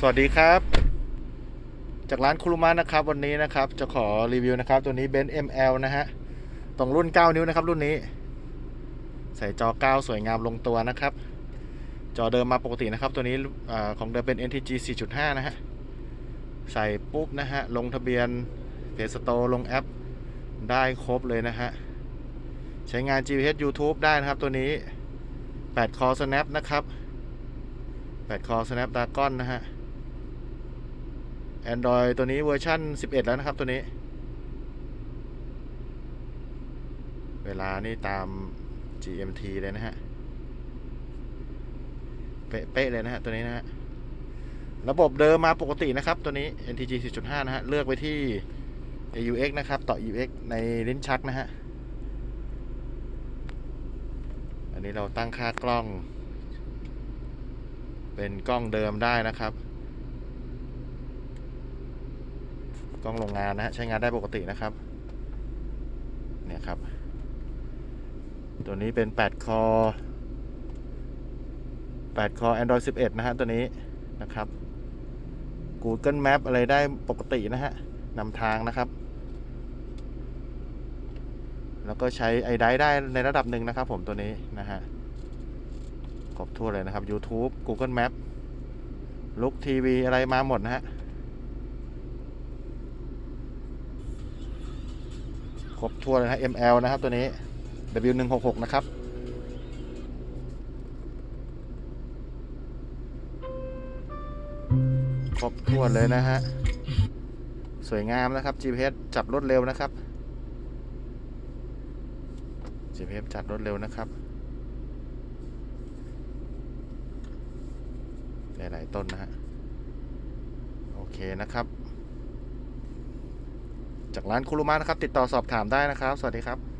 สวัสดีครับ จากร้านคุรุมะนะครับ วันนี้นะครับ จะขอรีวิวนะครับ ตัวนี้เบนซ์ ML นะฮะตรงรุ่น 9 นิ้วนะครับ รุ่นนี้ ใส่จอ 9 สวยงามลงตัวนะครับ จอเดิมมาปกตินะครับ ตัวนี้อของเดิมเป็น NTG 4.5 นะฮะ ใส่ปุ๊บนะฮะ ลงทะเบียนเพจสโตลงแอป ได้ครบเลยนะฮะ ใช้งาน GPS YouTube ได้นะครับ ตัวนี้8 Core Snap นะครับ8 Core Snapdragon นะฮะ Android ตัวนี้เวอร์ชัน11 แล้วนะครับ ตัวนี้ เวลานี่ตาม GMT เลยนะฮะ เป๊ะเลยนะฮะ ตัวนี้นะฮะ ระบบเดิมมาปกตินะครับ ตัวนี้ NTG 4.5 นะฮะ เลือกไปที่ AUX นะครับ ต่อ UX ในลิ้นชักนะฮะ อันนี้เราตั้งค่ากล้อง เป็นกล้องเดิมได้นะครับ กล้องโรงงานนะฮะใช้งานได้ปกตินะครับ เนี่ยครับ ตัวนี้เป็น 8 คอ 8 คอ Android 11 นะฮะตัวนี้นะครับ Google Map อะไรได้ปกตินะฮะนำทางนะครับ แล้วก็ใช้ i d i ได้ในระดับหนึ่งนะครับผมตัวนี้นะฮะครบทั่วเลยนะครับ YouTube Google Map ลุกทีวีอะไรมาหมดนะฮะ ครบทั่วเลยนะ ML นะครับตัวนี้ W166 นะครับครบทั่วเลยนะฮะ สวยงามนะครับ GPS จับรถเร็วนะครับ GPS จับรถเร็วนะครับหลายๆต้นนะฮะ โอเคนะครับ จากร้านคุรุมะนะครับ ติดต่อสอบถามได้นะครับ สวัสดีครับ